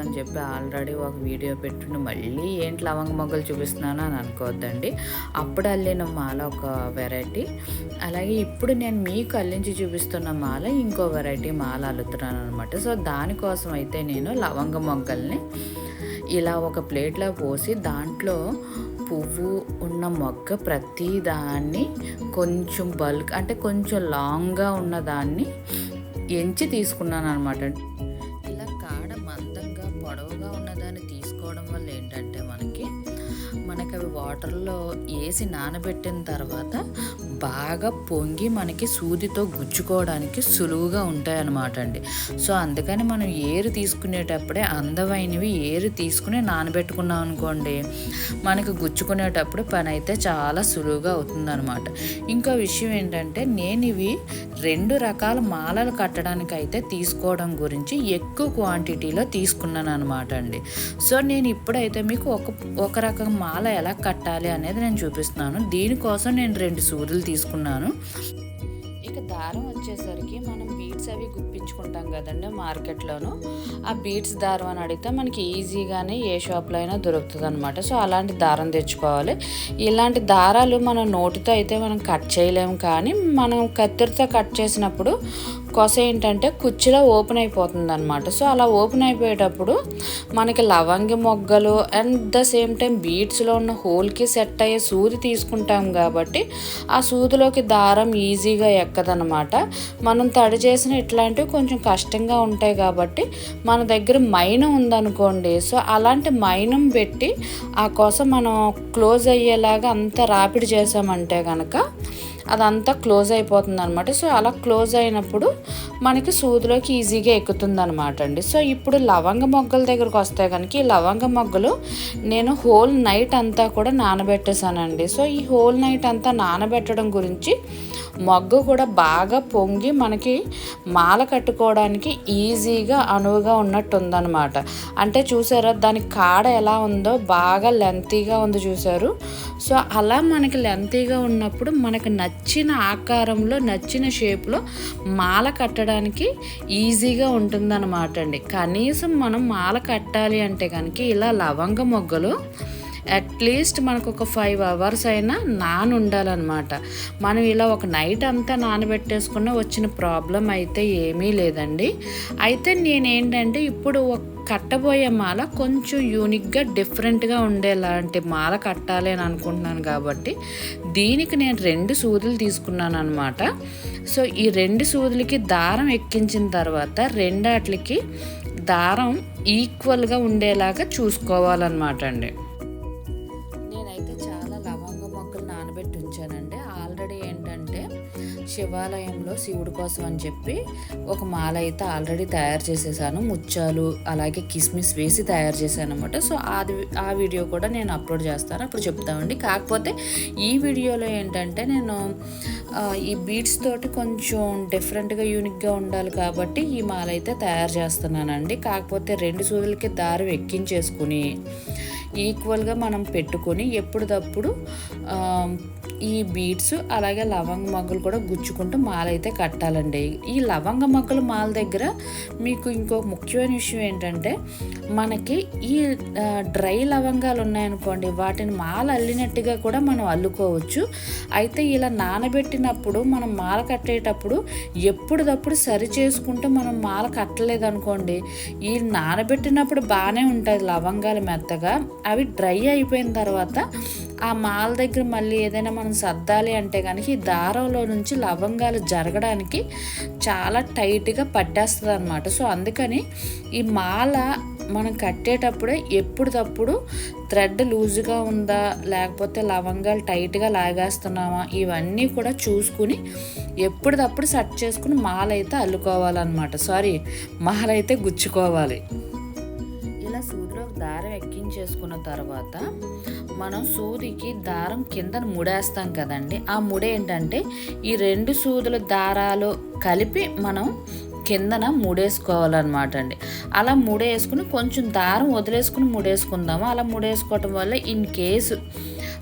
అని చెప్పి ఆల్రెడీ ఒక వీడియో పెట్టుండి మళ్ళీ ఏంటి లవంగ మొగ్గలు చూపిస్తున్నాను అని అనుకోవద్దండి. అప్పుడు అల్లిన మాల ఒక వెరైటీ. అలాగే ఇప్పుడు నేను మీకు అల్లించి చూపిస్తున్న మాల ఇంకో వెరైటీ మాల అల్లుతున్నాను అనమాట సో దానికోసం అయితే నేను లవంగ మొగ్గల్ని ఇలా ఒక ప్లేట్లో పోసి దాంట్లో పువ్వు ఉన్న మొగ్గ ప్రతి దాన్ని కొంచెం బల్క్ అంటే కొంచెం లాంగ్గా ఉన్న దాన్ని ఎంచి తీసుకున్నాను అనమాట వాటర్లో వేసి నానబెట్టిన తర్వాత బాగా పొంగి మనకి సూదితో గుచ్చుకోవడానికి సులువుగా ఉంటాయి అన్నమాట అండి. సో అందుకని మనం ఏరు తీసుకునేటప్పుడే అందమైనవి ఏరు తీసుకుని నానబెట్టుకున్నాం అనుకోండి మనకి గుచ్చుకునేటప్పుడు పని అయితే చాలా సులువుగా అవుతుందన్నమాట. ఇంకో విషయం ఏంటంటే నేను ఇవి రెండు రకాల మాలలు కట్టడానికి అయితే తీసుకోవడం గురించి ఎక్కువ క్వాంటిటీలో తీసుకున్నాను అనమాట అండి. సో నేను ఇప్పుడైతే మీకు ఒక ఒక రకం మాల ఎలా కట్టాలి అనేది నేను చూపిస్తున్నాను. దీనికోసం నేను రెండు సూదులు తీసుకున్నాను. ఇక దారం వచ్చేసరికి మనం బీట్స్ అవి గుప్పించుకుంటాం కదండి మార్కెట్లోనూ. ఆ బీట్స్ దారం అని అడిగితే మనకి ఈజీగానే ఏ షాప్లో అయినా దొరుకుతుంది అనమాట సో అలాంటి దారం తెచ్చుకోవాలి. ఇలాంటి దారాలు మనం నోటితో అయితే మనం కట్ చేయలేము కానీ మనం కత్తిరితో కట్ చేసినప్పుడు కొస ఏంటంటే కుర్చీలో ఓపెన్ అయిపోతుంది అనమాట సో అలా ఓపెన్ అయిపోయేటప్పుడు మనకి లవంగి మొగ్గలు అండ్ ద సేమ్ టైం బీట్స్లో ఉన్న హోల్కి సెట్ అయ్యే సూది తీసుకుంటాం కాబట్టి ఆ సూదిలోకి దారం ఈజీగా ఎక్కదనమాట మనం తడి చేసిన ఇట్లాంటివి కొంచెం కష్టంగా ఉంటాయి కాబట్టి మన దగ్గర మైనం ఉందనుకోండి సో అలాంటి మైనం పెట్టి ఆ కొస మనం క్లోజ్ అయ్యేలాగా అంత రాపిడి చేసామంటే కనుక అదంతా క్లోజ్ అయిపోతుంది అనమాట సో అలా క్లోజ్ అయినప్పుడు మనకి సూదిలోకి ఈజీగా ఎక్కుతుంది అనమాట అండి. సో ఇప్పుడు లవంగ మొగ్గల దగ్గరకు వస్తే కనుక ఈ లవంగ మొగ్గలు నేను హోల్ నైట్ అంతా కూడా నానబెట్టేశానండి. సో ఈ హోల్ నైట్ అంతా నానబెట్టడం గురించి మొగ్గు కూడా బాగా పొంగి మనకి మాల కట్టుకోవడానికి ఈజీగా అనువుగా ఉన్నట్టు ఉందన్నమాట అంటే చూసారా దాని కాడ ఎలా ఉందో బాగా లెంతీగా ఉంది చూసారు. సో అలా మనకి లెంతీగా ఉన్నప్పుడు మనకు నచ్చిన ఆకారంలో నచ్చిన షేప్లో మాల కట్టడానికి ఈజీగా ఉంటుందన్నమాట అండి. కనీసం మనం మాల కట్టాలి అంటే కనుక ఇలా లవంగ మొగ్గలు అట్లీస్ట్ మనకు ఒక ఫైవ్ అవర్స్ అయినా నాన ఉండాలన్నమాట మనం ఇలా ఒక నైట్ అంతా నానబెట్టేసుకున్న వచ్చిన ప్రాబ్లం అయితే ఏమీ లేదండి. అయితే నేనేంటంటే ఇప్పుడు ఒక కట్టబోయే మాల కొంచెం యూనిక్గా డిఫరెంట్గా ఉండేలాంటి మాల కట్టాలి అని అనుకుంటున్నాను కాబట్టి దీనికి నేను రెండు సూదులు తీసుకున్నాను అనమాట సో ఈ రెండు సూదులకి దారం ఎక్కించిన తర్వాత రెండాట్లకి దారం ఈక్వల్గా ఉండేలాగా చూసుకోవాలన్నమాట అండి. ఆల్రెడీ ఏంటంటే శివాలయంలో శివుడి కోసం అని చెప్పి ఒక మాల అయితే ఆల్రెడీ తయారు చేసేసాను. ముత్యాలు అలాగే కిస్మిస్ వేసి తయారు చేశాను అనమాట సో అది ఆ వీడియో కూడా నేను అప్లోడ్ చేస్తాను. అప్పుడు చెప్తామండి. కాకపోతే ఈ వీడియోలో ఏంటంటే నేను ఈ బీట్స్ తోటి కొంచెం డిఫరెంట్గా యూనిక్గా ఉండాలి కాబట్టి ఈ మాల అయితే తయారు చేస్తున్నానండి. కాకపోతే రెండు సూదులకి దారం ఎక్కించేసుకుని ఈక్వల్గా మనం పెట్టుకొని ఎప్పుడప్పుడు ఈ బీడ్స్ అలాగే లవంగ మగ్గులు కూడా గుచ్చుకుంటూ మాలైతే కట్టాలండి. ఈ లవంగ మొగ్గల మాల దగ్గర మీకు ఇంకో ముఖ్యమైన విషయం ఏంటంటే మనకి ఈ డ్రై లవంగాలు ఉన్నాయనుకోండి వాటిని మాల అల్లినట్టుగా కూడా మనం అల్లుకోవచ్చు. అయితే ఇలా నానబెట్టినప్పుడు మనం మాల కట్టేటప్పుడు ఎప్పుడప్పుడు సరి చేసుకుంటూ మనం మాల కట్టలేదు అనుకోండి ఈ నానబెట్టినప్పుడు బాగానే ఉంటుంది లవంగాలు మెత్తగా. అవి డ్రై అయిపోయిన తర్వాత ఆ మాల దగ్గర మళ్ళీ ఏదైనా మనం సర్దాలి అంటే కనుక ఈ దారంలో నుంచి లవంగాలు జరగడానికి చాలా టైట్గా పట్టేస్తుంది అనమాట సో అందుకని ఈ మాల మనం కట్టేటప్పుడే ఎప్పుడప్పుడు థ్రెడ్ లూజ్గా ఉందా లేకపోతే లవంగాలు టైట్గా లాగేస్తున్నామా ఇవన్నీ కూడా చూసుకుని ఎప్పుడప్పుడు సెట్ చేసుకుని మాల అయితే అల్లుకోవాలన్నమాట. సారీ మాల అయితే గుచ్చుకోవాలి. ఎక్కించేసుకున్న తర్వాత మనం సూదికి దారం కింద ముడేస్తాం కదండి. ఆ ముడ ఏంటంటే ఈ రెండు సూదుల దారాలు కలిపి మనం కిందన ముడేసుకోవాలన్నమాట అండి. అలా ముడేసుకుని కొంచెం దారం వదిలేసుకుని ముడేసుకుందాము. అలా ముడేసుకోవటం వల్ల ఇన్ కేసు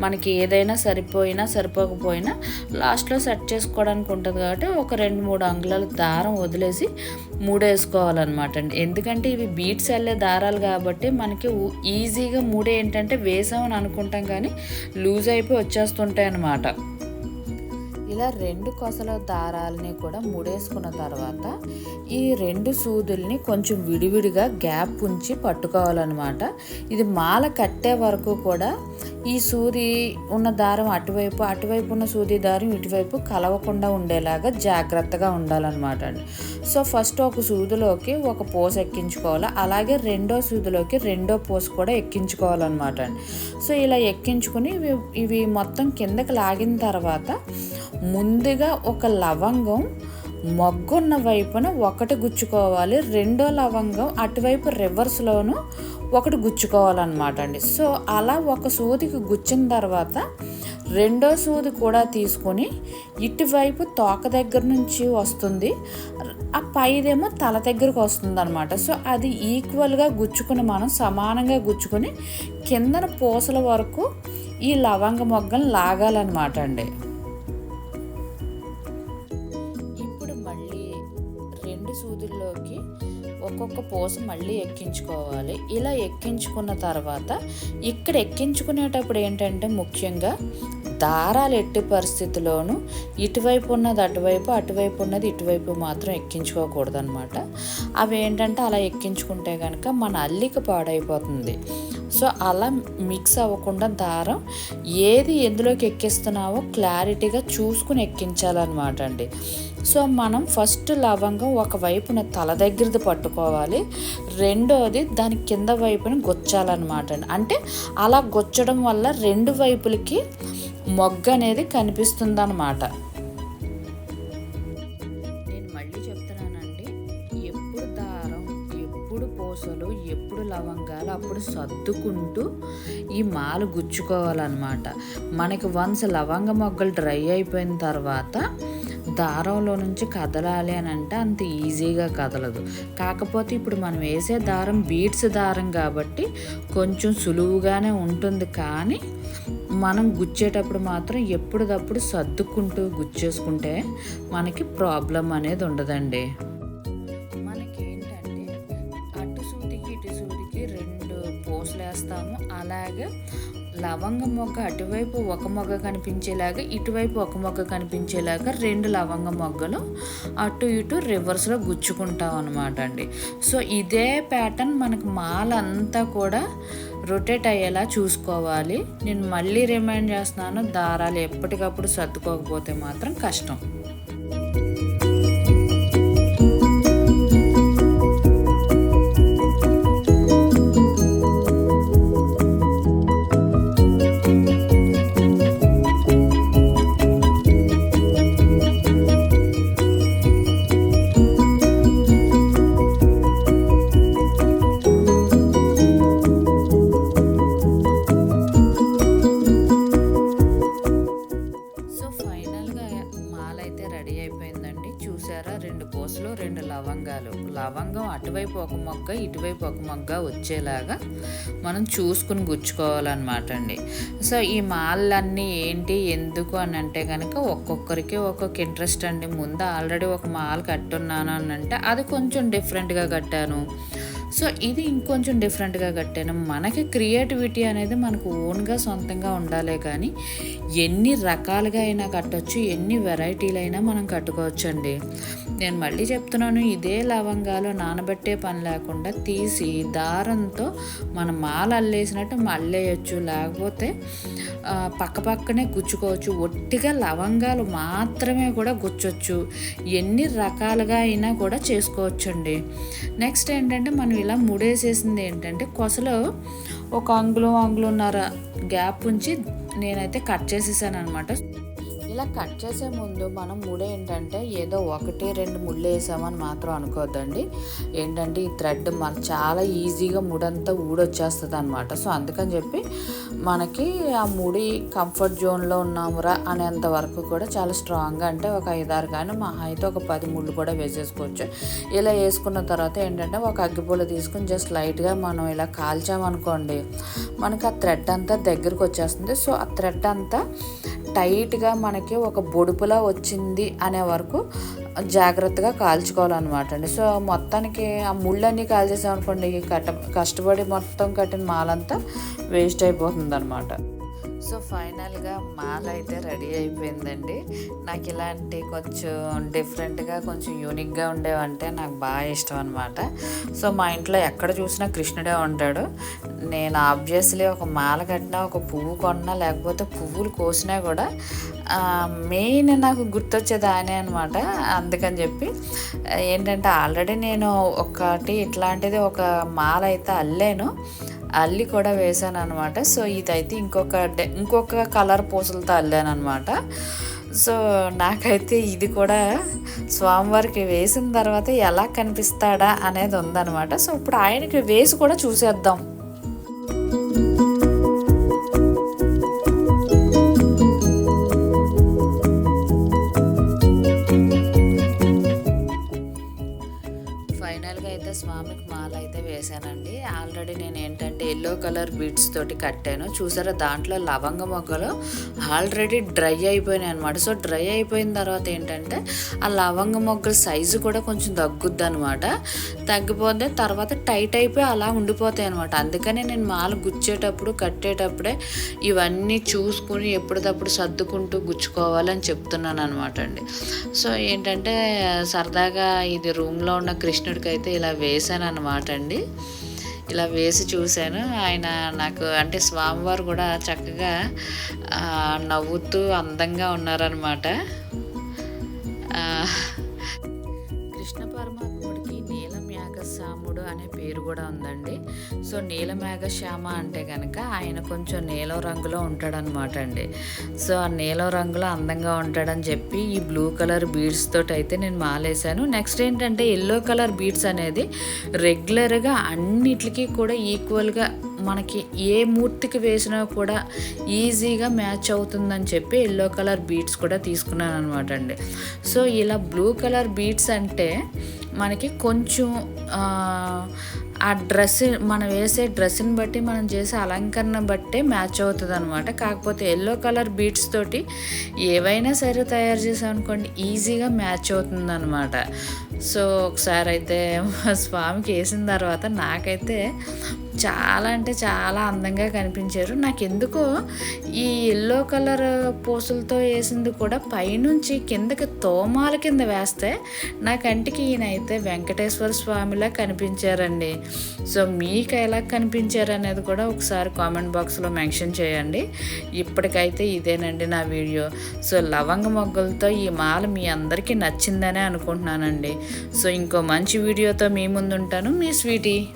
మనకి ఏదైనా సరిపోయినా సరిపోకపోయినా లాస్ట్లో సెట్ చేసుకోవడానికి ఉంటుంది కాబట్టి ఒక రెండు మూడు అంగుళాల దారం వదిలేసి మూడేసుకోవాలన్నమాట అండి. ఎందుకంటే ఇవి బీట్స్ వెళ్ళే దారాలు కాబట్టి మనకి ఈజీగా మూడే ఏంటంటే వేసామని అనుకుంటాం కానీ లూజ్ అయిపోయి వచ్చేస్తుంటాయి అన్నమాట. ఇలా రెండు కొసల దారాలని కూడా ముడేసుకున్న తర్వాత ఈ రెండు సూదుల్ని కొంచెం విడివిడిగా గ్యాప్ ఉంచి పట్టుకోవాలన్నమాట. ఇది మాల కట్టే వరకు కూడా ఈ సూది ఉన్న దారం అటువైపు అటువైపు ఉన్న సూది దారం ఇటువైపు కలవకుండా ఉండేలాగా జాగ్రత్తగా ఉండాలన్నమాట అండి. సో ఫస్ట్ ఒక సూదిలోకి ఒక పోస్ ఎక్కించుకోవాలి? అలాగే రెండో సూదిలోకి రెండో పోస్ కూడా ఎక్కించుకోవాలన్నమాట అండి. సో ఇలా ఎక్కించుకుని ఇవి ఇవి మొత్తం కిందకి లాగిన తర్వాత ముందుగా ఒక లవంగం మొగ్గున్న వైపున ఒకటి గుచ్చుకోవాలి. రెండో లవంగం అటువైపు రివర్స్లోను ఒకటి గుచ్చుకోవాలన్నమాట అండి. సో అలా ఒక సూదికి గుచ్చిన తర్వాత రెండో సూది కూడా తీసుకొని ఇటువైపు తోక దగ్గర నుంచి వస్తుంది. ఆ పైదేమో తల దగ్గరకు వస్తుంది అనమాట సో అది ఈక్వల్గా గుచ్చుకుని మనం సమానంగా గుచ్చుకొని కిందన పూసల వరకు ఈ లవంగ మొగ్గను లాగాలన్నమాట అండి. ఒక్కొక్క పూస మళ్ళీ ఎక్కించుకోవాలి. ఇలా ఎక్కించుకున్న తర్వాత ఇక్కడ ఎక్కించుకునేటప్పుడు ఏంటంటే ముఖ్యంగా దారాలు ఎట్టి పరిస్థితిలోనూ ఇటువైపు ఉన్నది అటువైపు అటువైపు ఉన్నది ఇటువైపు మాత్రం ఎక్కించుకోకూడదు అనమాట అవి ఏంటంటే అలా ఎక్కించుకుంటే కనుక మన అల్లిక పాడైపోతుంది. సో అలా మిక్స్ అవ్వకుండా దారం ఏది ఎందులోకి ఎక్కిస్తున్నావో క్లారిటీగా చూసుకుని ఎక్కించాలన్నమాట అండి. సో మనం ఫస్ట్ లవంగం ఒక వైపున తల దగ్గరది పట్టుకోవాలి. రెండోది దాని కింద వైపున గుచ్చాలన్నమాట అండి. అంటే అలా గుచ్చడం వల్ల రెండు వైపులకి మొగ్గ అనేది కనిపిస్తుందన్నమాట. నేను మళ్ళీ చెప్తున్నానండి ఎప్పుడు దారం ఎప్పుడు పూసలు ఎప్పుడు లవంగాలు అప్పుడు సర్దుకుంటూ ఈ మాలు గుచ్చుకోవాలన్నమాట. మనకి వన్స్ లవంగ మొగ్గలు డ్రై అయిపోయిన తర్వాత దారంలో నుంచి కదలాలి అని అంటే అంత ఈజీగా కదలదు. కాకపోతే ఇప్పుడు మనం వేసే దారం బీడ్స్ దారం కాబట్టి కొంచెం సులువుగానే ఉంటుంది కానీ మనం గుచ్చేటప్పుడు మాత్రం ఎప్పటికప్పుడు సర్దుకుంటూ గుచ్చేసుకుంటే మనకి ప్రాబ్లం అనేది ఉండదండి. మనకి ఏంటంటే అటు సూదికి ఇటు సూదికి రెండు పోసులు వేస్తాము అలాగే లవంగ మొగ్గ అటువైపు ఒక మొగ్గ కనిపించేలాగా ఇటువైపు ఒక మొగ్గ కనిపించేలాగా రెండు లవంగ మొగ్గలు అటు ఇటు రివర్స్లో గుచ్చుకుంటాం అనమాట అండి సో ఇదే ప్యాటర్న్ మనకు మాలంతా కూడా రొటేట్ అయ్యేలా చూసుకోవాలి. నేను మళ్ళీ రిమైండ్ చేస్తున్నాను దారాలు ఎప్పటికప్పుడు సర్దుకోకపోతే మాత్రం కష్టం. మగ్గా వచ్చేలాగా మనం చూసుకుని గుచ్చుకోవాలన్నమాట అండి. సో ఈ మాలన్నీ ఏంటి ఎందుకు అని అంటే కనుక ఒక్కొక్కరికి ఒక్కొక్క ఇంట్రెస్ట్ అండి. ముందు ఆల్రెడీ ఒక మాల కట్టున్నాను అని అంటే అది కొంచెం డిఫరెంట్గా కట్టాను. సో ఇది ఇంకొంచెం డిఫరెంట్గా కట్టాను. మనకి క్రియేటివిటీ అనేది మనకు ఓన్గా సొంతంగా ఉండాలే కానీ ఎన్ని రకాలుగా అయినా కట్టొచ్చు ఎన్ని వెరైటీలైనా మనం కట్టుకోవచ్చు అండి నేను మళ్ళీ చెప్తున్నాను ఇదే లవంగాలు నానబెట్టే పని లేకుండా తీసి దారంతో మన మాల అల్లేసినట్టు మళ్ళేయచ్చు లేకపోతే పక్క పక్కనే గుచ్చుకోవచ్చు. ఒట్టిగా లవంగాలు మాత్రమే కూడా గుచ్చొచ్చు. ఎన్ని రకాలుగా అయినా కూడా చేసుకోవచ్చండి. నెక్స్ట్ ఏంటంటే మనం ఇలా ముడేసేసింది ఏంటంటే కొసలో ఒక అంగుళం అంగుళన్నర గ్యాప్ ఉంచి నేనైతే కట్ చేసేసాను అనమాట ఇలా కట్ చేసే ముందు మనం ముడి ఏంటంటే ఏదో ఒకటి రెండు ముళ్ళు వేసామని మాత్రం అనుకోవద్దండి ఏంటంటే ఈ థ్రెడ్ మన చాలా ఈజీగా ముడంతా ఊడొచ్చేస్తుంది అనమాట సో అందుకని చెప్పి మనకి ఆ ముడి కంఫర్ట్ జోన్లో ఉన్నామురా అనేంత వరకు కూడా చాలా స్ట్రాంగ్గా అంటే ఒక ఐదారు కానీ మహా అయితే ఒక పది ముళ్ళు కూడా వేసేసుకోవచ్చు. ఇలా వేసుకున్న తర్వాత ఏంటంటే ఒక అగ్గిపూల తీసుకుని జస్ట్ లైట్గా మనం ఇలా కాల్చామనుకోండి మనకి ఆ థ్రెడ్ అంతా దగ్గరకు వచ్చేస్తుంది. సో ఆ థ్రెడ్ అంతా టైట్గా మనకి ఒక బొడుపులా వచ్చింది అనే వరకు జాగ్రత్తగా కాల్చుకోవాలన్నమాట అండి. సో మొత్తానికి ఆ ముళ్ళన్నీ కాల్చేసామనుకోండి కట్ట కష్టపడి మొత్తం కట్టిన మాలంతా వేస్ట్ అయిపోతుంది అనమాట సో ఫైనల్గా మాల అయితే రెడీ అయిపోయిందండి. నాకు ఇలాంటి కొంచెం డిఫరెంట్గా కొంచెం యూనిక్గా ఉండేవంటే నాకు బాగా ఇష్టం అనమాట సో మా ఇంట్లో ఎక్కడ చూసినా కృష్ణుడే ఉంటాడు. నేను ఆబ్వియస్లీ ఒక మాల కట్టినా ఒక పువ్వు కొన్నా లేకపోతే పువ్వులు కోసినా కూడా మెయిన్ నాకు గుర్తొచ్చేది ఆయనే అనమాట అందుకని చెప్పి ఏంటంటే ఆల్రెడీ నేను ఒకటి ఇట్లాంటిది ఒక మాల అయితే అల్లాను. అల్లి కూడా వేసాను అనమాట సో ఇదైతే ఇంకొక ఇంకొక కలర్ పూసలతో అల్లాను అనమాట సో నాకైతే ఇది కూడా స్వామివారికి వేసిన తర్వాత ఎలా కనిపిస్తాడా అనేది ఉందన్నమాట. సో ఇప్పుడు ఆయనకి వేసి కూడా చూసేద్దాం. మాల అయితే వేసానండి ఆల్రెడీ నేను ఏంటంటే ఎల్లో కలర్ బీడ్స్ తోటి కట్టాను. చూసారా దాంట్లో లవంగ మొగ్గలు ఆల్రెడీ డ్రై అయిపోయినాయి అనమాట సో డ్రై అయిపోయిన తర్వాత ఏంటంటే ఆ లవంగ మొగ్గల సైజు కూడా కొంచెం తగ్గుద్ది అనమాట తగ్గిపోతే తర్వాత టైట్ అయిపోయి అలా ఉండిపోతాయి అనమాట అందుకనే నేను మాల గుచ్చేటప్పుడు కట్టేటప్పుడే ఇవన్నీ చూసుకుని ఎప్పటికప్పుడు సర్దుకుంటూ గుచ్చుకోవాలని చెప్తున్నాను అనమాట అండి సో ఏంటంటే సరదాగా ఇది రూమ్లో ఉన్న కృష్ణుడికి అయితే ఇలా వేసాను అనమాట అండి. ఇలా వేసి చూశాను. ఆయన నాకు అంటే స్వామివారు కూడా చక్కగా నవ్వుతూ అందంగా ఉన్నారనమాట పేరు కూడా ఉందండి. సో నీల మేఘశ్యామ అంటే కనుక ఆయన కొంచెం నీలం రంగులో ఉంటాడనమాట అండి. సో ఆ నీలం రంగులో అందంగా ఉంటాడని చెప్పి ఈ బ్లూ కలర్ బీడ్స్ తోటి అయితే నేను మాలేశాను. నెక్స్ట్ ఏంటంటే ఎల్లో కలర్ బీడ్స్ అనేది రెగ్యులర్గా అన్నిటికీ కూడా ఈక్వల్గా మనకి ఏ మూర్తికి వేసినా కూడా ఈజీగా మ్యాచ్ అవుతుందని చెప్పి ఎల్లో కలర్ బీట్స్ కూడా తీసుకున్నాను అనమాట అండి. సో ఇలా బ్లూ కలర్ బీట్స్ అంటే మనకి కొంచెం ఆ డ్రెస్ మనం వేసే డ్రెస్ని బట్టి మనం చేసే అలంకరణ బట్టే మ్యాచ్ అవుతుంది అనమాట కాకపోతే ఎల్లో కలర్ బీట్స్ తోటి ఏవైనా సరే తయారు చేసామనుకోండి ఈజీగా మ్యాచ్ అవుతుంది అనమాట సో ఒకసారి అయితే స్వామికి వేసిన తర్వాత నాకైతే చాలా అంటే చాలా అందంగా కనిపించారు. నాకు ఎందుకో ఈ ఎల్లో కలర్ పూసలతో వేసింది కూడా పైనుంచి కిందకి తోమాల కింద వేస్తే నా కంటికి ఈయన అయితే వెంకటేశ్వర స్వామిలా కనిపించారండి. సో మీకు ఎలా కనిపించారు అనేది కూడా ఒకసారి కామెంట్ బాక్స్లో మెన్షన్ చేయండి. ఇప్పటికైతే ఇదేనండి నా వీడియో సో లవంగ మొగ్గలతో ఈ మాల మీ అందరికీ నచ్చిందనే అనుకుంటున్నానండి. సో ఇంకో మంచి వీడియోతో మీ ముందు ఉంటాను మీ స్వీటీ.